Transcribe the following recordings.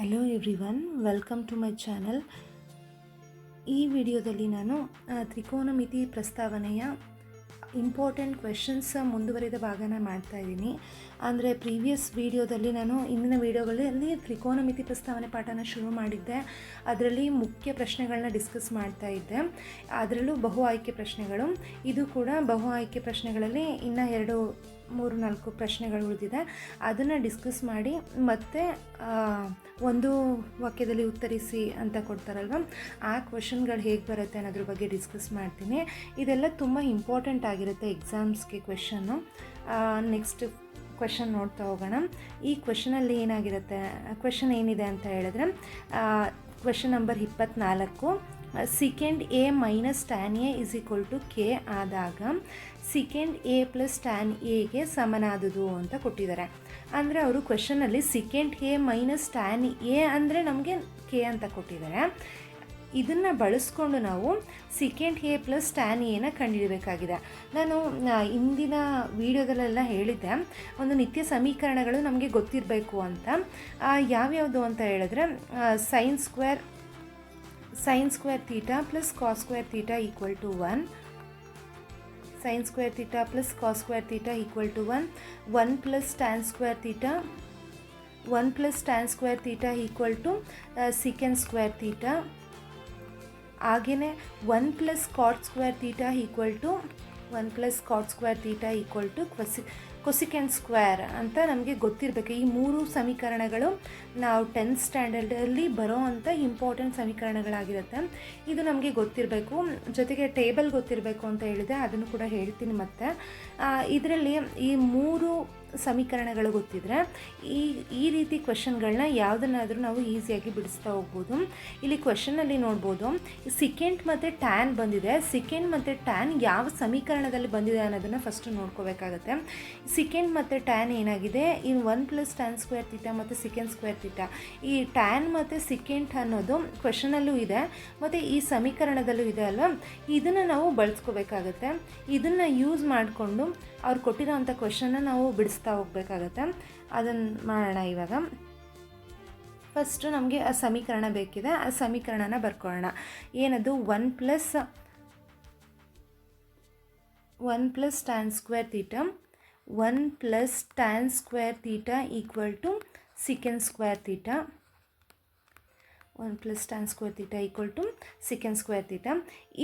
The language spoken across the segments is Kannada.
Hello everyone welcome to my channel ಈ ವಿಡಿಯೋದಲ್ಲಿ ನಾನು ತ್ರಿಕೋನಮಿತಿ ಪ್ರಸ್ತಾವನೆಯ ಇಂಪಾರ್ಟೆಂಟ್ ಕ್ವೆಶನ್ಸ್ ಮುಂದುವರಿದ ಭಾಗನ ಮಾಡ್ತಾ ಇದ್ದೀನಿ. ಅಂದರೆ ಪ್ರೀವಿಯಸ್ ವಿಡಿಯೋದಲ್ಲಿ ನಾನು ಇಂದಿನ ವಿಡಿಯೋಗಳಲ್ಲಿ ತ್ರಿಕೋನಮಿತಿ ಪ್ರಸ್ತಾವನೆ ಪಾಠನ ಶುರು ಮಾಡಿದ್ದೆ. ಅದರಲ್ಲಿ ಮುಖ್ಯ ಪ್ರಶ್ನೆಗಳನ್ನ ಡಿಸ್ಕಸ್ ಮಾಡ್ತಾ ಇದ್ದೆ. ಅದರಲ್ಲೂ ಬಹು ಆಯ್ಕೆ ಪ್ರಶ್ನೆಗಳು. ಇದು ಕೂಡ ಬಹು ಆಯ್ಕೆ ಪ್ರಶ್ನೆಗಳಲ್ಲಿ ಇನ್ನು ಎರಡು ಮೂರು ನಾಲ್ಕು ಪ್ರಶ್ನೆಗಳು ಉಳಿದಿದೆ. ಅದನ್ನು ಡಿಸ್ಕಸ್ ಮಾಡಿ ಮತ್ತೆ ಒಂದು ವಾಕ್ಯದಲ್ಲಿ ಉತ್ತರಿಸಿ ಅಂತ ಕೊಡ್ತಾರಲ್ವ? ಆ ಕ್ವೆಶನ್ಗಳು ಹೇಗೆ ಬರುತ್ತೆ ಅನ್ನೋದ್ರ ಬಗ್ಗೆ ಡಿಸ್ಕಸ್ ಮಾಡ್ತೀನಿ. ಇದೆಲ್ಲ ತುಂಬ ಇಂಪಾರ್ಟೆಂಟ್ ಆಗಿರುತ್ತೆ ಎಕ್ಸಾಮ್ಸ್ಗೆ ಕ್ವೆಶನ್ನು ನೆಕ್ಸ್ಟ್ ಕ್ವೆಶನ್ ನೋಡ್ತಾ ಹೋಗೋಣ. ಈ ಕ್ವೆಶನಲ್ಲಿ ಏನಾಗಿರುತ್ತೆ? ಕ್ವೆಶನ್ ಏನಿದೆ ಅಂತ ಹೇಳಿದ್ರೆ ಕ್ವೆಶನ್ ನಂಬರ್ ಇಪ್ಪತ್ನಾಲ್ಕು. Secant A minus tan A is equal to K ಆದಾಗ ಸಿಕೆಂಡ್ ಎ ಪ್ಲಸ್ ಟ್ಯಾನ್ ಎಗೆ ಸಮನಾದುದು ಅಂತ ಕೊಟ್ಟಿದ್ದಾರೆ. ಅಂದರೆ ಅವರು ಕ್ವೆಶನಲ್ಲಿ secant A minus tan A ಅಂದರೆ ನಮಗೆ ಕೆ ಅಂತ ಕೊಟ್ಟಿದ್ದಾರೆ. ಇದನ್ನು ಬಳಸ್ಕೊಂಡು ನಾವು ಸೆಕೆಂಡ್ ಎ ಪ್ಲಸ್ ಟ್ಯಾನ್ ಎನ ಕಂಡುಹಿಡಬೇಕಾಗಿದೆ ನಾನು ಇಂದಿನ ವಿಡಿಯೋದಲ್ಲೆಲ್ಲ ಹೇಳಿದ್ದೆ, ಒಂದು ನಿತ್ಯ ಸಮೀಕರಣಗಳು ನಮಗೆ ಗೊತ್ತಿರಬೇಕು ಅಂತ. ಯಾವ್ಯಾವುದು ಅಂತ ಹೇಳಿದ್ರೆ sines square sine square theta plus cos square theta equal to one sine square theta plus cos square theta equal to one one plus tan square theta one plus tan square theta equal to secant square theta ಹಾಗೆಯೇ one plus cot square theta equal to one plus cot square theta equal to cosec cosecant square ಅಂತ ನಮಗೆ ಗೊತ್ತಿರಬೇಕು. ಈ ಮೂರು ಸಮೀಕರಣಗಳು ನಾವು ಟೆಂತ್ ಸ್ಟ್ಯಾಂಡರ್ಡಲ್ಲಿ ಬರೋ ಅಂಥ ಇಂಪಾರ್ಟೆಂಟ್ ಸಮೀಕರಣಗಳಾಗಿರುತ್ತೆ. ಇದು ನಮಗೆ ಗೊತ್ತಿರಬೇಕು. ಜೊತೆಗೆ ಟೇಬಲ್ ಗೊತ್ತಿರಬೇಕು ಅಂತ ಹೇಳಿದೆ ಅದನ್ನು ಕೂಡ ಹೇಳ್ತೀನಿ ಮತ್ತೆ. ಇದರಲ್ಲಿ ಈ ಮೂರು ಸಮೀಕರಣಗಳು ಗೊತ್ತಿದ್ರೆ, ಈ ಈ ರೀತಿ ಕ್ವೆಶನ್ಗಳನ್ನ ಯಾವುದನ್ನಾದರೂ ನಾವು ಈಸಿಯಾಗಿ ಬಿಡಿಸ್ತಾ ಹೋಗ್ಬೋದು. ಇಲ್ಲಿ ಕ್ವೆಶನಲ್ಲಿ ನೋಡ್ಬೋದು ಸಿಕೆಂಡ್ ಮತ್ತು ಟ್ಯಾನ್ ಬಂದಿದೆ. ಸಿಕೆಂಡ್ ಮತ್ತು ಟ್ಯಾನ್ ಯಾವ ಸಮೀಕರಣದಲ್ಲಿ ಬಂದಿದೆ ಅನ್ನೋದನ್ನು ಫಸ್ಟ್ ನೋಡ್ಕೋಬೇಕಾಗತ್ತೆ. ಸಿಕೆಂಡ್ ಮತ್ತು ಟ್ಯಾನ್ ಏನಾಗಿದೆ? ಇನ್ನು one plus tan square theta ಮತ್ತು ಸಿಕೆಂಡ್ ಸ್ಕ್ವೇರ್ ತಿಟ ಈ ಟ್ಯಾನ್ ಮತ್ತು ಸಿಕೆಂಟ್ ಅನ್ನೋದು ಕ್ವೆಶನಲ್ಲೂ ಇದೆ. ಮತ್ತು ಈ ಸಮೀಕರಣದಲ್ಲೂ ಇದೆ ಅಲ್ವಾ? ಇದನ್ನು ನಾವು ಬಳಸ್ಕೋಬೇಕಾಗತ್ತೆ. ಇದನ್ನು ಯೂಸ್ ಮಾಡಿಕೊಂಡು ಅವ್ರು ಕೊಟ್ಟಿರೋವಂಥ ಕ್ವೆಶನ್ನ ನಾವು ಬಿಡಿಸ್ತಾ ಹೋಗ್ಬೇಕಾಗತ್ತೆ. ಅದನ್ನು ಮಾಡೋಣ ಇವಾಗ. ಫಸ್ಟು ನಮಗೆ ಆ ಸಮೀಕರಣ ಬೇಕಿದೆ. ಆ ಸಮೀಕರಣನ ಬರ್ಕೊಳ್ಳೋಣ. ಏನದು? One plus one plus tan square theta one plus tan square theta equal to secant square theta one plus tan square theta equal to secant square theta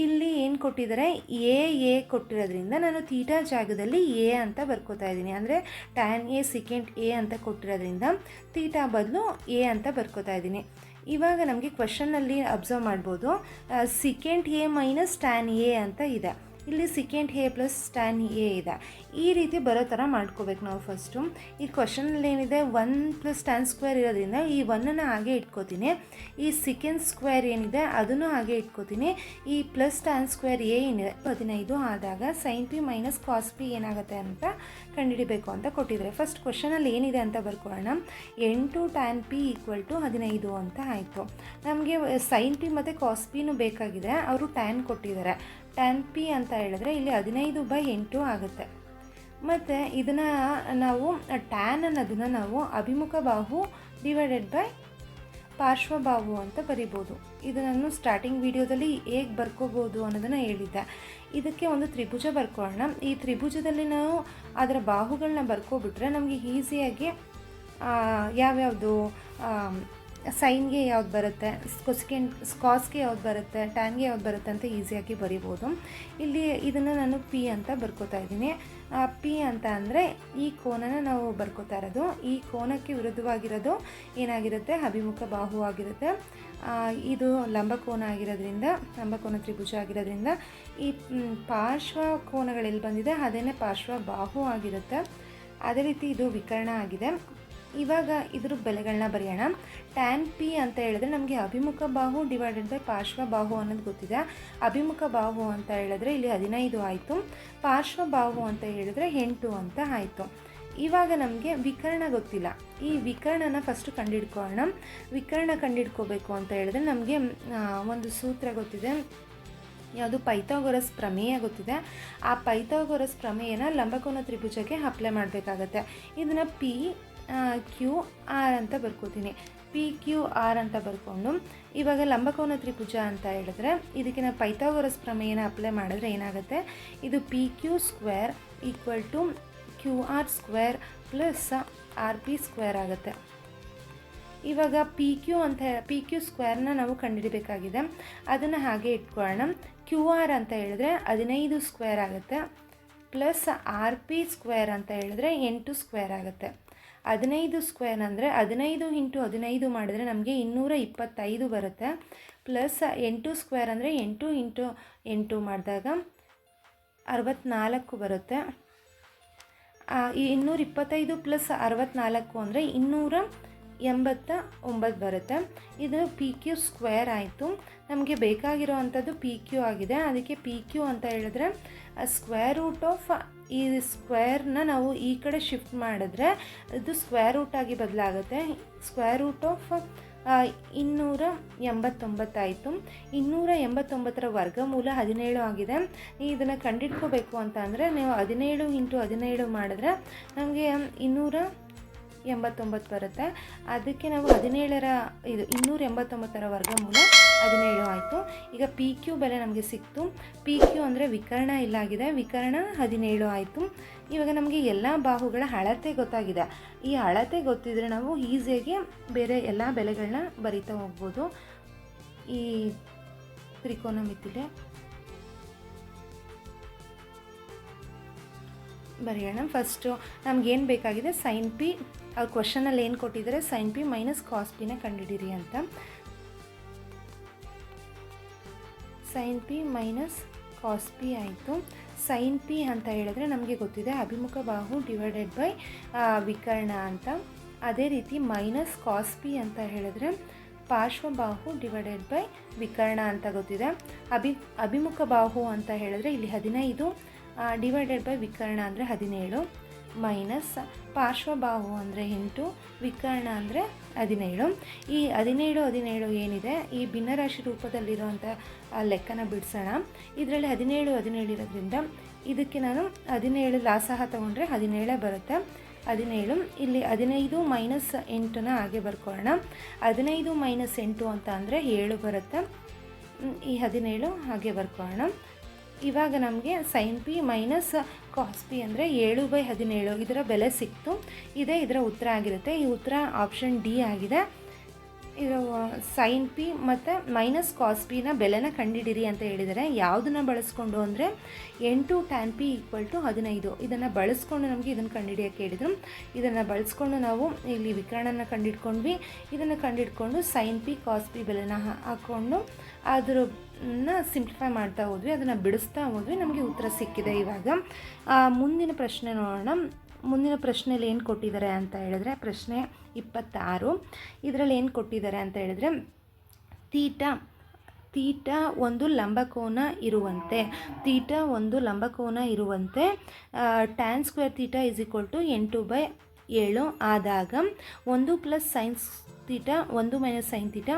ಇಲ್ಲಿ ಏನು ಕೊಟ್ಟಿದ್ದಾರೆ? ಎ ಎ ಕೊಟ್ಟಿರೋದ್ರಿಂದ ನಾನು ತೀಟಾ ಜಾಗದಲ್ಲಿ ಎ ಅಂತ ಬರ್ಕೋತಾ ಇದ್ದೀನಿ. ಅಂದರೆ ಟ್ಯಾನ್ ಎ ಸೆಕೆಂಡ್ ಎ ಅಂತ ಕೊಟ್ಟಿರೋದ್ರಿಂದ ತೀಟಾ ಬದಲು ಎ ಅಂತ ಬರ್ಕೋತಾ ಇದ್ದೀನಿ. ಇವಾಗ ನಮಗೆ ಕ್ವಶನ್ನಲ್ಲಿ ಅಬ್ಸರ್ವ್ ಮಾಡ್ಬೋದು. Secant A minus tan A ಅಂತ ಇದೆ. ಇಲ್ಲಿ secant A plus tan A ಇದೆ. ಈ ರೀತಿ ಬರೋ ಥರ ಮಾಡ್ಕೋಬೇಕು ನಾವು ಫಸ್ಟು ಈ ಕ್ವಶನಲ್ಲಿ ಏನಿದೆ? ಒನ್ ಪ್ಲಸ್ ಟ್ಯಾನ್ ಸ್ಕ್ವೇರ್ ಇರೋದ್ರಿಂದ ಈ ಒನ್ನನ್ನು ಹಾಗೆ ಇಟ್ಕೋತೀನಿ. ಈ ಸೆಕೆಂಡ್ ಸ್ಕ್ವೇರ್ ಏನಿದೆ? ಅದನ್ನು ಹಾಗೆ ಇಟ್ಕೋತೀನಿ. ಈ ಪ್ಲಸ್ ಟ್ಯಾನ್ ಸ್ಕ್ವೇರ್ ಎ ಏನಿದೆ? ಹದಿನೈದು ಆದಾಗ sine P minus cos P ಏನಾಗುತ್ತೆ ಅಂತ ಕಂಡುಹಿಡಿಬೇಕು ಅಂತ ಕೊಟ್ಟಿದ್ದಾರೆ. ಫಸ್ಟ್ ಕ್ವಶನಲ್ಲಿ ಏನಿದೆ ಅಂತ ಬರ್ಕೊಳ್ಳೋಣ. ಎಂಟು ಟ್ಯಾನ್ ಪಿ ಈಕ್ವಲ್ ಟು ಹದಿನೈದು ಅಂತ ಆಯಿತು. ನಮಗೆ ಸೈನ್ ಪಿ ಮತ್ತು ಕಾಸ್ ಪಿನೂ ಬೇಕಾಗಿದೆ. ಅವರು ಟ್ಯಾನ್ ಕೊಟ್ಟಿದ್ದಾರೆ. ಟ್ಯಾನ್ ಪಿ ಅಂತ ಹೇಳಿದ್ರೆ ಇಲ್ಲಿ ಹದಿನೈದು ಬೈ ಎಂಟು ಆಗುತ್ತೆ. ಮತ್ತು ಇದನ್ನು ನಾವು ಟ್ಯಾನ್ ಅನ್ನೋದನ್ನು ನಾವು ಅಭಿಮುಖ ಬಾಹು ಡಿವೈಡೆಡ್ ಬೈ ಪಾರ್ಶ್ವಬಾಹು ಅಂತ ಬರಿಬೋದು. ಇದನ್ನು ನಾನು ಸ್ಟಾರ್ಟಿಂಗ್ ವಿಡಿಯೋದಲ್ಲಿ ಹೇಗೆ ಬರ್ಕೋಬೋದು ಅನ್ನೋದನ್ನು ಹೇಳಿದ್ದೆ. ಇದಕ್ಕೆ ಒಂದು ತ್ರಿಭುಜ ಬರ್ಕೊಳ್ಳೋಣ. ಈ ತ್ರಿಭುಜದಲ್ಲಿ ನಾವು ಅದರ ಬಾಹುಗಳನ್ನ ಬರ್ಕೊಬಿಟ್ರೆ ನಮಗೆ ಈಸಿಯಾಗಿ ಯಾವ್ಯಾವುದು ಸೈನ್ಗೆ ಯಾವ್ದು ಬರುತ್ತೆ? ಕೊಸ್ಕೆನ್ ಸ್ಕಾಸ್ಗೆ ಯಾವ್ದು ಬರುತ್ತೆ? ಟ್ಯಾನ್ಗೆ ಯಾವ್ದು ಬರುತ್ತೆ ಅಂತ ಈಸಿಯಾಗಿ ಬರಿಬೋದು. ಇಲ್ಲಿ ಇದನ್ನು ನಾನು ಪಿ ಅಂತ ಬರ್ಕೋತಾ ಇದ್ದೀನಿ. ಪಿ ಅಂತ ಅಂದರೆ ಈ ಕೋನನ ನಾವು ಬರ್ಕೋತಾ ಇರೋದು. ಈ ಕೋನಕ್ಕೆ ವಿರುದ್ಧವಾಗಿರೋದು ಏನಾಗಿರುತ್ತೆ? ಅಭಿಮುಖ ಬಾಹು ಆಗಿರುತ್ತೆ. ಇದು ಲಂಬಕೋನ ಆಗಿರೋದ್ರಿಂದ ಲಂಬಕೋನ ತ್ರಿಭುಜ ಆಗಿರೋದ್ರಿಂದ ಈ ಪಾರ್ಶ್ವ ಕೋನಗಳೆಲ್ಲಿ ಬಂದಿದೆ, ಅದೇನೇ ಪಾರ್ಶ್ವ ಬಾಹು ಆಗಿರುತ್ತೆ. ಅದೇ ರೀತಿ ಇದು ವಿಕರ್ಣ ಆಗಿದೆ. ಇವಾಗ ಇದ್ರ ಬೆಲೆಗಳನ್ನ ಬರೆಯೋಣ. ಟ್ಯಾನ್ ಪಿ ಅಂತ ಹೇಳಿದ್ರೆ ನಮಗೆ ಅಭಿಮುಖ ಬಾಹು ಡಿವೈಡೆಡ್ ಬೈ ಪಾರ್ಶ್ವ ಬಾಹು ಅನ್ನೋದು ಗೊತ್ತಿದೆ. ಅಭಿಮುಖ ಬಾಹು ಅಂತ ಹೇಳಿದ್ರೆ ಇಲ್ಲಿ ಹದಿನೈದು ಆಯಿತು. ಪಾರ್ಶ್ವ ಬಾಹು ಅಂತ ಹೇಳಿದ್ರೆ ಎಂಟು ಅಂತ ಆಯಿತು. ಇವಾಗ ನಮಗೆ ವಿಕರ್ಣ ಗೊತ್ತಿಲ್ಲ. ಈ ವಿಕರ್ಣನ ಫಸ್ಟು ಕಂಡುಹಿಡ್ಕೊಳ್ಳೋಣ ವಿಕರ್ಣ ಕಂಡುಹಿಡ್ಕೋಬೇಕು ಅಂತ ಹೇಳಿದ್ರೆ ನಮಗೆ ಒಂದು ಸೂತ್ರ ಗೊತ್ತಿದೆ. ಯಾವುದು? ಪೈಥಾಗೊರಸ್ ಪ್ರಮೇಯ ಗೊತ್ತಿದೆ. ಆ ಪೈಥಾಗೊರಸ್ ಪ್ರಮೇಯನ ಲಂಬಕೋನ ತ್ರಿಭುಜಕ್ಕೆ ಅಪ್ಲೈ ಮಾಡಬೇಕಾಗತ್ತೆ. ಇದನ್ನು ಪಿ ಕ್ಯೂ ಆರ್ ಅಂತ ಬರ್ಕೋತೀನಿ. ಪಿ ಕ್ಯೂ ಆರ್ ಅಂತ ಬರ್ಕೊಂಡು, ಇವಾಗ ಲಂಬಕೋನ ತ್ರಿಭುಜ ಅಂತ ಹೇಳಿದ್ರೆ ಇದಕ್ಕೆ ನಾವು ಪೈಥಾಗೋರಸ್ ಪ್ರಮೇಯನ ಅಪ್ಲೈ ಮಾಡಿದ್ರೆ ಏನಾಗುತ್ತೆ? ಇದು P Q square equal to Q R square plus R P square ಆಗುತ್ತೆ. ಇವಾಗ ಪಿ ಕ್ಯೂ ಅಂತ ಪಿ ಕ್ಯೂ ಸ್ಕ್ವೇರ್ನ ನಾವು ಕಂಡುಹಿಡಬೇಕಾಗಿದೆ. ಅದನ್ನು ಹಾಗೆ ಇಟ್ಕೊಳ್ಳೋಣ ಕ್ಯೂ ಆರ್ ಅಂತ ಹೇಳಿದ್ರೆ ಹದಿನೈದು ಸ್ಕ್ವೇರ್ ಆಗುತ್ತೆ. ಪ್ಲಸ್ ಆರ್ ಪಿ ಸ್ಕ್ವೇರ್ ಅಂತ ಹೇಳಿದ್ರೆ ಎಂಟು ಸ್ಕ್ವೇರ್ ಆಗುತ್ತೆ. ಹದಿನೈದು ಸ್ಕ್ವೇರ್ ಅಂದರೆ ಹದಿನೈದು ಇಂಟು ಹದಿನೈದು ಮಾಡಿದ್ರೆ ನಮಗೆ ಇನ್ನೂರ ಇಪ್ಪತ್ತೈದು ಬರುತ್ತೆ. ಪ್ಲಸ್ ಎಂಟು ಸ್ಕ್ವೇರ್ ಅಂದರೆ ಎಂಟು ಇಂಟು ಎಂಟು ಮಾಡಿದಾಗ ಅರವತ್ತ್ನಾಲ್ಕು ಬರುತ್ತೆ. ಇನ್ನೂರ ಇಪ್ಪತ್ತೈದು ಪ್ಲಸ್ ಅರವತ್ನಾಲ್ಕು ಅಂದರೆ ಇನ್ನೂರ ಎಂಬತ್ತ ಒಂಬತ್ತು ಬರುತ್ತೆ. ಇದು ಪಿ ಕ್ಯೂ ಸ್ಕ್ವೇರ್ ಆಯಿತು. ನಮಗೆ ಬೇಕಾಗಿರೋ ಅಂಥದ್ದು ಪಿ ಕ್ಯೂ ಆಗಿದೆ. ಅದಕ್ಕೆ ಪಿ ಕ್ಯೂ ಅಂತ ಹೇಳಿದ್ರೆ ಸ್ಕ್ವೇರ್ ರೂಟ್ ಆಫ್ ಈ ಸ್ಕ್ವೇರ್ನ ನಾವು ಈ ಕಡೆ ಶಿಫ್ಟ್ ಮಾಡಿದ್ರೆ ಇದು ಸ್ಕ್ವೇರ್ ರೂಟ್ ಆಗಿ ಬದಲಾಗುತ್ತೆ. ಸ್ಕ್ವೇರ್ ರೂಟ್ ಆಫ್ ಇನ್ನೂರ ಎಂಬತ್ತೊಂಬತ್ತಾಯಿತು ಇನ್ನೂರ ಎಂಬತ್ತೊಂಬತ್ತರ ವರ್ಗಮೂಲ ಹದಿನೇಳು ಆಗಿದೆ. ಇದನ್ನು ಕಂಡಿಟ್ಕೋಬೇಕು ಅಂತ ಅಂದರೆ ನೀವು ಹದಿನೇಳು ಇಂಟು ಹದಿನೇಳು ಮಾಡಿದ್ರೆ ನಮಗೆ ಇನ್ನೂರ ಎಂಬತ್ತೊಂಬತ್ತು ಬರುತ್ತೆ. ಅದಕ್ಕೆ ನಾವು ಹದಿನೇಳರ, ಇದು ಇನ್ನೂರ ಎಂಬತ್ತೊಂಬತ್ತರ ವರ್ಗಮೂಲ ಹದಿನೇಳು ಆಯಿತು. ಈಗ ಪಿ ಕ್ಯೂ ಬೆಲೆ ನಮಗೆ ಸಿಕ್ತು. ಪಿ ಕ್ಯೂ ಅಂದರೆ ವಿಕರ್ಣ ಇಲ್ಲಾಗಿದೆ. ವಿಕರ್ಣ ಹದಿನೇಳು ಆಯಿತು. ಇವಾಗ ನಮಗೆ ಎಲ್ಲ ಬಾಹುಗಳ ಅಳತೆ ಗೊತ್ತಾಗಿದೆ. ಈ ಅಳತೆ ಗೊತ್ತಿದ್ರೆ ನಾವು ಈಸಿಯಾಗಿ ಬೇರೆ ಎಲ್ಲ ಬೆಲೆಗಳನ್ನ ಬರಿತಾ ಹೋಗ್ಬೋದು. ಈ ತ್ರಿಕೋನಮಿತಿಲೆ. ಬರೆಯೋಣ. ಫಸ್ಟು ನಮ್ಗೇನು ಬೇಕಾಗಿದೆ? ಸೈನ್ ಪಿ ಅವ್ರು ಕ್ವಶನಲ್ಲಿ ಏನು ಕೊಟ್ಟಿದ್ದಾರೆ? ಸೈನ್ ಪಿ ಮೈನಸ್ ಕಾಸ್ ಪಿನ ಕಂಡುಹಿಡೀರಿ ಅಂತ. Sine P minus cos P ಆಯಿತು. ಸೈನ್ ಪಿ ಅಂತ ಹೇಳಿದ್ರೆ ನಮಗೆ ಗೊತ್ತಿದೆ, ಅಭಿಮುಖ ಬಾಹು ಡಿವೈಡೆಡ್ ಬೈ ವಿಕರ್ಣ ಅಂತ. ಅದೇ ರೀತಿ ಮೈನಸ್ ಕಾಸ್ ಪಿ ಅಂತ ಹೇಳಿದ್ರೆ ಪಾರ್ಶ್ವಬಾಹು ಡಿವೈಡೆಡ್ ಬೈ ವಿಕರ್ಣ ಅಂತ ಗೊತ್ತಿದೆ. ಅಭಿ, ಅಭಿಮುಖ ಬಾಹು ಅಂತ ಹೇಳಿದ್ರೆ ಇಲ್ಲಿ ಹದಿನೈದು ಡಿವೈಡೆಡ್ ಬೈ ವಿಕರ್ಣ ಅಂದರೆ ಹದಿನೇಳು. ಮೈನಸ್ ಪಾರ್ಶ್ವಬಾಹು ಅಂದರೆ ಎಂಟು, ವಿಕರ್ಣ ಅಂದರೆ ಹದಿನೇಳು ಈ ಹದಿನೇಳು ಹದಿನೇಳು ಏನಿದೆ, ಈ ಭಿನ್ನರಾಶಿ ರೂಪದಲ್ಲಿರುವಂಥ ಲೆಕ್ಕನ ಬಿಡಿಸೋಣ. ಇದರಲ್ಲಿ ಹದಿನೇಳು ಹದಿನೇಳು ಇರೋದ್ರಿಂದ ಇದಕ್ಕೆ ನಾನು ಹದಿನೇಳು ಲಾಸಹ ತಗೊಂಡ್ರೆ ಹದಿನೇಳೇ ಬರುತ್ತೆ. ಹದಿನೇಳು, ಇಲ್ಲಿ ಹದಿನೈದು ಮೈನಸ್ ಎಂಟನ್ನ ಹಾಗೆ ಬರ್ಕೊಳ್ಳೋಣ. ಹದಿನೈದು ಮೈನಸ್ ಎಂಟು ಅಂತ ಅಂದರೆ ಏಳು ಬರುತ್ತೆ. ಈ ಹದಿನೇಳು ಹಾಗೆ ಬರ್ಕೊಳ್ಳೋಣ. ಇವಾಗ ನಮಗೆ sine P minus cos P ಅಂದರೆ ಏಳು ಬೈ ಹದಿನೇಳು. ಇದರ ಬೆಲೆ ಸಿಕ್ತು. ಇದೇ, ಇದರ ಉತ್ತರ ಆಗಿರುತ್ತೆ. ಈ ಉತ್ತರ ಆಪ್ಷನ್ ಡಿ ಆಗಿದೆ. ಇದು ಸೈನ್ ಪಿ ಮತ್ತು ಮೈನಸ್ ಕಾಸ್ ಪಿನ ಬೆಲೆನ ಕಂಡಿಡಿರಿ ಅಂತ ಹೇಳಿದರೆ ಯಾವುದನ್ನು ಬಳಸ್ಕೊಂಡು ಅಂದರೆ ಎಂಟು ಟ್ಯಾನ್ ಪಿ ಈಕ್ವಲ್ ಟು ಹದಿನೈದು. ಇದನ್ನು ಬಳಸ್ಕೊಂಡು ನಮಗೆ ಇದನ್ನು ಕಂಡುಹಿಡಿಯೋಕ್ಕೆ ಹೇಳಿದರು. ಇದನ್ನು ಬಳಸ್ಕೊಂಡು ನಾವು ಇಲ್ಲಿ ವಿಕರಣನ ಕಂಡಿಡ್ಕೊಂಡ್ವಿ ಇದನ್ನು ಕಂಡಿಡ್ಕೊಂಡು ಸೈನ್ ಪಿ ಕಾಸ್ ಪಿ ಬೆಲೆನ ಹಾಕ್ಕೊಂಡು ಅದ್ರನ್ನ ಸಿಂಪ್ಲಿಫೈ ಮಾಡ್ತಾ ಹೋದ್ವಿ, ಅದನ್ನು ಬಿಡಿಸ್ತಾ ಹೋದ್ವಿ, ನಮಗೆ ಉತ್ತರ ಸಿಕ್ಕಿದೆ ಇವಾಗ. ಮುಂದಿನ ಪ್ರಶ್ನೆ ನೋಡೋಣ. ಮುಂದಿನ ಪ್ರಶ್ನೆಯಲ್ಲಿ ಏನು ಕೊಟ್ಟಿದ್ದಾರೆ ಅಂತ ಹೇಳಿದ್ರೆ, ಪ್ರಶ್ನೆ ಇಪ್ಪತ್ತಾರು. ಇದರಲ್ಲಿ ಏನು ಕೊಟ್ಟಿದ್ದಾರೆ ಅಂತ ಹೇಳಿದ್ರೆ, ತೀಟ ತೀಟ ಒಂದು ಲಂಬಕೋನ ಇರುವಂತೆ, ತೀಟ ಒಂದು ಲಂಬಕೋನ ಇರುವಂತೆ tan square theta is equal to ಎಂಟು ಬೈ ಏಳು ಆದಾಗ ಒಂದು ಪ್ಲಸ್ ಸೈನ್ಸ್ ತೀಟ ಒಂದು ಮೈನಸ್ ಸೈನ್ ತೀಟ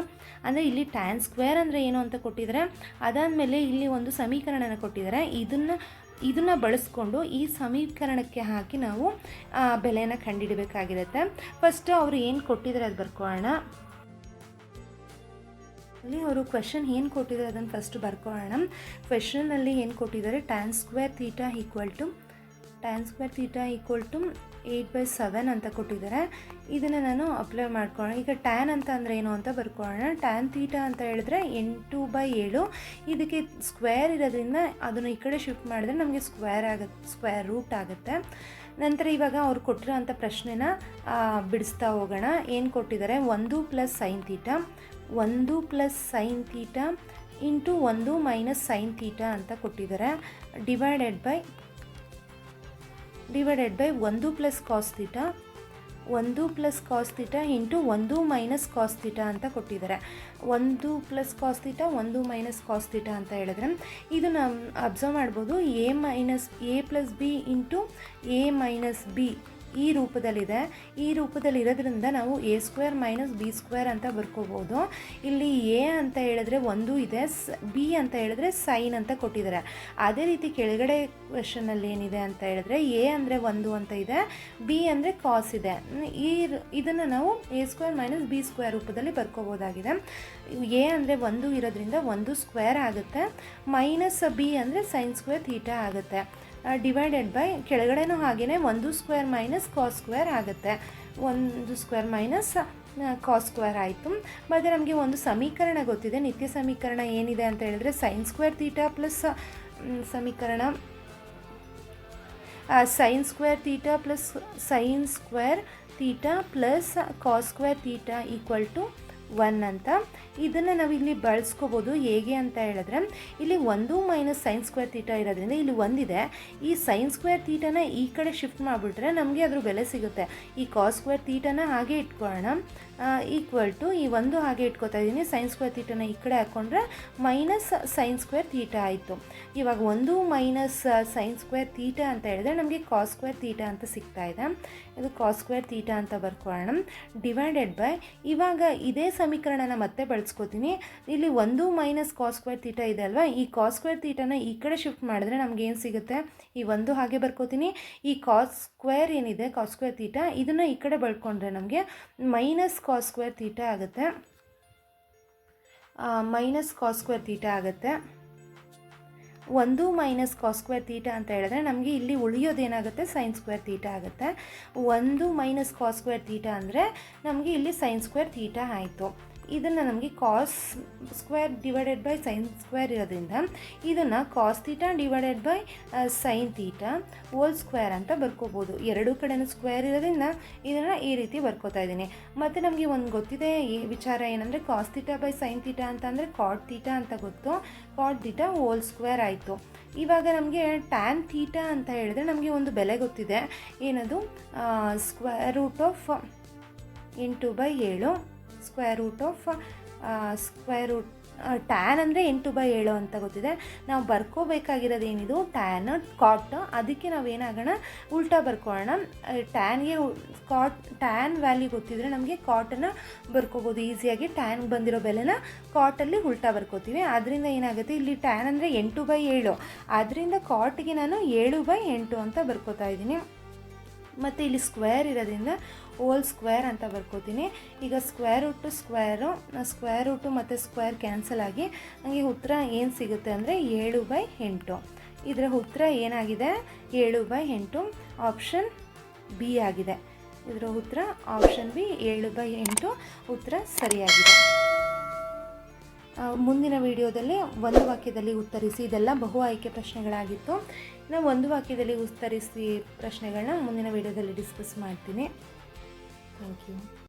ಅಂದರೆ ಇಲ್ಲಿ ಟ್ಯಾನ್ ಸ್ಕ್ವೇರ್ ಅಂದರೆ ಏನು ಅಂತ ಕೊಟ್ಟಿದ್ದಾರೆ. ಅದಾದಮೇಲೆ ಇಲ್ಲಿ ಒಂದು ಸಮೀಕರಣನ ಕೊಟ್ಟಿದ್ದಾರೆ. ಇದನ್ನು ಇದನ್ನು ಬಳಸ್ಕೊಂಡು ಈ ಸಮೀಕರಣಕ್ಕೆ ಹಾಕಿ ನಾವು ಬೆಲೆಯನ್ನು ಕಂಡುಹಿಡಬೇಕಾಗಿರುತ್ತೆ ಫಸ್ಟು ಅವರು ಏನು ಕೊಟ್ಟಿದ್ದಾರೆ ಅದು ಬರ್ಕೊಳ್ಳೋಣ. ಅಲ್ಲಿ ಅವರು ಕ್ವೆಶನ್ ಏನು ಕೊಟ್ಟಿದ್ದಾರೆ ಅದನ್ನು ಫಸ್ಟ್ ಬರ್ಕೊಳ್ಳೋಣ. ಕ್ವೆಶನಲ್ಲಿ ಏನು ಕೊಟ್ಟಿದ್ದಾರೆ? Tan square theta equal to tan square theta equal to eight by seven ಅಂತ ಕೊಟ್ಟಿದ್ದಾರೆ. ಇದನ್ನು ನಾನು ಅಪ್ಲೈ ಮಾಡ್ಕೊಳ್ಳೋಣ. ಈಗ ಟ್ಯಾನ್ ಅಂತ ಅಂದರೆ ಏನು ಅಂತ ಬರ್ಕೊಳ್ಳೋಣ. ಟ್ಯಾನ್ ತೀಟಾ ಅಂತ ಹೇಳಿದ್ರೆ ಎಂಟು ಬೈ ಏಳು. ಇದಕ್ಕೆ ಸ್ಕ್ವೇರ್ ಇರೋದ್ರಿಂದ ಅದನ್ನು ಈ ಕಡೆ ಶಿಫ್ಟ್ ಮಾಡಿದ್ರೆ ನಮಗೆ ಸ್ಕ್ವೇರ್ ಆಗುತ್ತೆ ಸ್ಕ್ವೇರ್ ರೂಟ್ ಆಗುತ್ತೆ. ನಂತರ ಇವಾಗ ಅವ್ರು ಕೊಟ್ಟಿರೋಂಥ ಪ್ರಶ್ನೆನ ಬಿಡಿಸ್ತಾ ಹೋಗೋಣ. ಏನು ಕೊಟ್ಟಿದ್ದಾರೆ? ಒಂದು ಪ್ಲಸ್ ಸೈನ್ ತೀಟ ಒಂದು ಪ್ಲಸ್ ಸೈನ್ ತೀಟ ಇಂಟು ಒಂದು ಮೈನಸ್ ಸೈನ್ ತೀಟ ಅಂತ ಕೊಟ್ಟಿದ್ದಾರೆ. ಡಿವೈಡೆಡ್ ಬೈ ಡಿವೈಡೆಡ್ ಬೈ ಒಂದು ಪ್ಲಸ್ ಕಾಸ್ ತೀಟ ಒಂದು ಪ್ಲಸ್ ಕಾಸ್ ಇಂಟು ಒಂದು ಮೈನಸ್ ಕಾಸ್ ತೀಟ ಅಂತ ಕೊಟ್ಟಿದ್ದಾರೆ. ಒಂದು ಪ್ಲಸ್ ಕಾಸ್ ಒಂದು ಮೈನಸ್ ಕಾಸ್ ಅಂತ ಹೇಳಿದ್ರೆ ಇದು ನಾವು ಅಬ್ಸರ್ವ್ ಮಾಡ್ಬೋದು. A minus A plus B into A minus B ಈ ರೂಪದಲ್ಲಿದೆ. ಈ ರೂಪದಲ್ಲಿ ಇರೋದ್ರಿಂದ ನಾವು A square minus B square ಅಂತ ಬರ್ಕೋಬೋದು. ಇಲ್ಲಿ ಎ ಅಂತ ಹೇಳಿದ್ರೆ ಒಂದು ಇದೆ ಬಿ ಅಂತ ಹೇಳಿದ್ರೆ ಸೈನ್ ಅಂತ ಕೊಟ್ಟಿದ್ದಾರೆ. ಅದೇ ರೀತಿ ಕೆಳಗಡೆ ಕ್ವೆಶನಲ್ಲಿ ಏನಿದೆ ಅಂತ ಹೇಳಿದ್ರೆ ಎ ಅಂದರೆ ಒಂದು ಅಂತ ಇದೆ ಬಿ ಅಂದರೆ ಕಾಸ್ ಇದೆ. ಈ ಇದನ್ನು ನಾವು A square minus B square ರೂಪದಲ್ಲಿ ಬರ್ಕೋಬೋದಾಗಿದೆ. ಎ ಅಂದರೆ ಒಂದು ಇರೋದ್ರಿಂದ ಒಂದು ಸ್ಕ್ವೇರ್ ಆಗುತ್ತೆ. ಮೈನಸ್ ಬಿ ಅಂದರೆ ಸೈನ್ ಸ್ಕ್ವೇರ್ ಥೀಟಾ ಆಗುತ್ತೆ. ಡಿವೈಡೆಡ್ ಬೈ ಕೆಳಗಡೆನೂ ಹಾಗೆಯೇ ಒಂದು ಸ್ಕ್ವೇರ್ ಮೈನಸ್ ಕಾಸ್ ಸ್ಕ್ವೇರ್ ಆಗುತ್ತೆ. ಒಂದು ಸ್ಕ್ವೇರ್ ಮೈನಸ್ ಕಾಸ್ ಸ್ಕ್ವೇರ್ ಆಯಿತು. ಮತ್ತು ನಮಗೆ ಒಂದು ಸಮೀಕರಣ ಗೊತ್ತಿದೆ. ನಿತ್ಯ ಸಮೀಕರಣ ಏನಿದೆ ಅಂತ ಹೇಳಿದ್ರೆ ಸೈನ್ ಸ್ಕ್ವೇರ್ ತೀಟಾ ಪ್ಲಸ್ ಸಮೀಕರಣ. Sine square theta plus sine square theta plus cos square theta equal to one ಅಂತ. ಇದನ್ನು ನಾವು ಇಲ್ಲಿ ಬಳಸ್ಕೋಬೋದು ಹೇಗೆ ಅಂತ ಹೇಳಿದ್ರೆ, ಇಲ್ಲಿ ಒಂದು ಮೈನಸ್ ಸೈನ್ ಸ್ಕ್ವೇರ್ ತೀಟ ಇರೋದ್ರಿಂದ ಇಲ್ಲಿ ಒಂದಿದೆ. ಈ ಸೈನ್ ಸ್ಕ್ವೇರ್ ತೀಟನ ಈ ಕಡೆ ಶಿಫ್ಟ್ ಮಾಡಿಬಿಟ್ರೆ ನಮಗೆ ಅದ್ರ ಬೆಲೆ ಸಿಗುತ್ತೆ. ಈ ಕಾಸ್ ಸ್ಕ್ವೇರ್ ತೀಟನ ಹಾಗೆ ಇಟ್ಕೊಳ್ಳೋಣ. ಈಕ್ವಲ್ ಟು ಈ ಒಂದು ಹಾಗೆ ಇಟ್ಕೋತಾ ಇದ್ದೀನಿ ಸೈನ್ ಸ್ಕ್ವೇರ್ ತೀಟನ ಈ ಕಡೆ ಹಾಕ್ಕೊಂಡ್ರೆ ಮೈನಸ್ ಸೈನ್ ಸ್ಕ್ವೇರ್ ತೀಟ ಆಯಿತು. ಇವಾಗ ಒಂದು ಮೈನಸ್ ಸೈನ್ ಸ್ಕ್ವೇರ್ ತೀಟ ಅಂತ ಹೇಳಿದ್ರೆ ನಮಗೆ ಕಾಸ್ ಸ್ಕ್ವೇರ್ ತೀಟ ಅಂತ ಸಿಗ್ತಾ ಇದೆ. ಇದು ಕಾಸ್ ಸ್ಕ್ವೇರ್ ತೀಟ ಅಂತ ಬರ್ಕೊಳ್ಳೋಣ. ಡಿವೈಡೆಡ್ ಬೈ ಇವಾಗ ಇದೇ ಸಮೀಕರಣನ ಮತ್ತೆ ಬಳಸ್ಕೋತೀನಿ. ಇಲ್ಲಿ ಒಂದು ಮೈನಸ್ ಕಾಸ್ ಸ್ಕ್ವೇರ್ ತೀಟ ಇದೆ ಅಲ್ವಾ? ಈ ಕಾಸ್ ಸ್ಕ್ವೇರ್ ತೀಟನ ಈ ಕಡೆ ಶಿಫ್ಟ್ ಮಾಡಿದ್ರೆ ನಮ್ಗೆ ಏನು ಸಿಗುತ್ತೆ? ಈ ಒಂದು ಹಾಗೆ ಬರ್ಕೋತೀನಿ. ಈ ಕಾಸ್ ಸ್ಕ್ವೇರ್ ಏನಿದೆ? ಕಾಸ್ ಸ್ಕ್ವೇರ್ ತೀಟ ಇದನ್ನು ಈ ಕಡೆ ಬಳ್ಕೊಂಡ್ರೆ ನಮಗೆ ಮೈನಸ್ ಕಾಸ್ ಸ್ಕ್ವೇರ್ ತೀಟ ಆಗುತ್ತೆ. ಮೈನಸ್ ಕಾಸ್ ಸ್ಕ್ವೇರ್ ತೀಟ ಆಗುತ್ತೆ. ಒಂದು ಮೈನಸ್ ಕಾಸ್ ಸ್ಕ್ವೇರ್ ತೀಟ ಅಂತ ಹೇಳಿದ್ರೆ ನಮಗೆ ಇಲ್ಲಿ ಉಳಿಯೋದೇನಾಗುತ್ತೆ ಸೈನ್ ಸ್ಕ್ವೇರ್ ತೀಟ ಆಗುತ್ತೆ. ಒಂದು ಮೈನಸ್ ಕಾಸ್ ಸ್ಕ್ವೇರ್ ತೀಟ ಅಂದರೆ ನಮಗೆ ಇಲ್ಲಿ ಸೈನ್ ಸ್ಕ್ವೇರ್ ತೀಟ ಆಯಿತು. ಇದನ್ನು ನಮಗೆ cos square divided by sine square ಇರೋದ್ರಿಂದ ಇದನ್ನು cos theta divided by sine theta whole square ಅಂತ ಬರ್ಕೋಬೋದು. ಎರಡು ಕಡೆನೂ ಸ್ಕ್ವೇರ್ ಇರೋದ್ರಿಂದ ಇದನ್ನು ಈ ರೀತಿ ಬರ್ಕೋತಾ ಇದ್ದೀನಿ. ಮತ್ತು ನಮಗೆ ಒಂದು ಗೊತ್ತಿದೆ, ಈ ವಿಚಾರ ಏನಂದರೆ cos theta by sine theta ಅಂತ ಅಂದರೆ ಕಾಟ್ ತೀಟಾ ಅಂತ ಗೊತ್ತು. ಕಾಟ್ ತೀಟಾ ಹೋಲ್ ಸ್ಕ್ವೇರ್ ಆಯಿತು. ಇವಾಗ ನಮಗೆ ಟ್ಯಾನ್ ತೀಟಾ ಅಂತ ಹೇಳಿದ್ರೆ ನಮಗೆ ಒಂದು ಬೆಲೆ ಗೊತ್ತಿದೆ. ಏನದು? ಸ್ಕ್ವೇರ್ ರೂಟ್ ಆಫ್ ಎಂಟು ಬೈ ಏಳು. Square root of square root tan ಅಂದರೆ ಎಂಟು ಬೈ ಏಳು ಅಂತ ಗೊತ್ತಿದೆ. ನಾವು ಬರ್ಕೋಬೇಕಾಗಿರೋದು ಏನಿದು ಟ್ಯಾನ್ ಕಾಟ್ ಅದಕ್ಕೆ ನಾವು ಏನಾಗೋಣ ಉಲ್ಟಾ ಬರ್ಕೊಳ್ಳೋಣ. ಟ್ಯಾನ್ಗೆ ಕಾಟ್ ಟ್ಯಾನ್ ವ್ಯಾಲ್ಯೂ ಗೊತ್ತಿದ್ರೆ ನಮಗೆ ಕಾಟನ್ನು ಬರ್ಕೋಬೋದು. ಈಸಿಯಾಗಿ ಟ್ಯಾನ್ ಬಂದಿರೋ ಬೆಲೆನ ಕಾಟಲ್ಲಿ ಉಲ್ಟಾ ಬರ್ಕೋತೀವಿ. ಅದರಿಂದ ಏನಾಗುತ್ತೆ? ಇಲ್ಲಿ ಟ್ಯಾನ್ ಅಂದರೆ ಎಂಟು ಬೈ ಏಳು. ಅದರಿಂದ ಕಾಟ್ಗೆ ನಾನು ಏಳು ಬೈ ಎಂಟು ಅಂತ ಬರ್ಕೋತಾ ಇದ್ದೀನಿ. ಮತ್ತು ಇಲ್ಲಿ ಸ್ಕ್ವೇರ್ ಇರೋದ್ರಿಂದ ಓಲ್ ಸ್ಕ್ವೇರ್ ಅಂತ ಬರ್ಕೋತೀನಿ. ಈಗ square root square square root ಮತ್ತು ಸ್ಕ್ವೇರ್ ಕ್ಯಾನ್ಸಲ್ ಆಗಿ ನನಗೆ ಉತ್ತರ ಏನು ಸಿಗುತ್ತೆ ಅಂದರೆ ಏಳು ಬೈ ಎಂಟು. ಇದರ ಉತ್ತರ ಏನಾಗಿದೆ? ಏಳು ಬೈ ಎಂಟು ಆಪ್ಷನ್ ಬಿ ಆಗಿದೆ. ಇದರ ಉತ್ತರ ಆಪ್ಷನ್ ಬಿ ಏಳು ಬೈ ಎಂಟು, ಉತ್ತರ ಸರಿಯಾಗಿದೆ. ಮುಂದಿನ ವಿಡಿಯೋದಲ್ಲಿ ಒಂದು ವಾಕ್ಯದಲ್ಲಿ ಉತ್ತರಿಸಿ, ಇದೆಲ್ಲ ಬಹು ಆಯ್ಕೆ ಪ್ರಶ್ನೆಗಳಾಗಿತ್ತು. ನಾವು ಒಂದು ವಾಕ್ಯದಲ್ಲಿ ಉತ್ತರಿಸಿ ಪ್ರಶ್ನೆಗಳನ್ನ ಮುಂದಿನ ವಿಡಿಯೋದಲ್ಲಿ ಡಿಸ್ಕಸ್ ಮಾಡ್ತೀನಿ. Thank you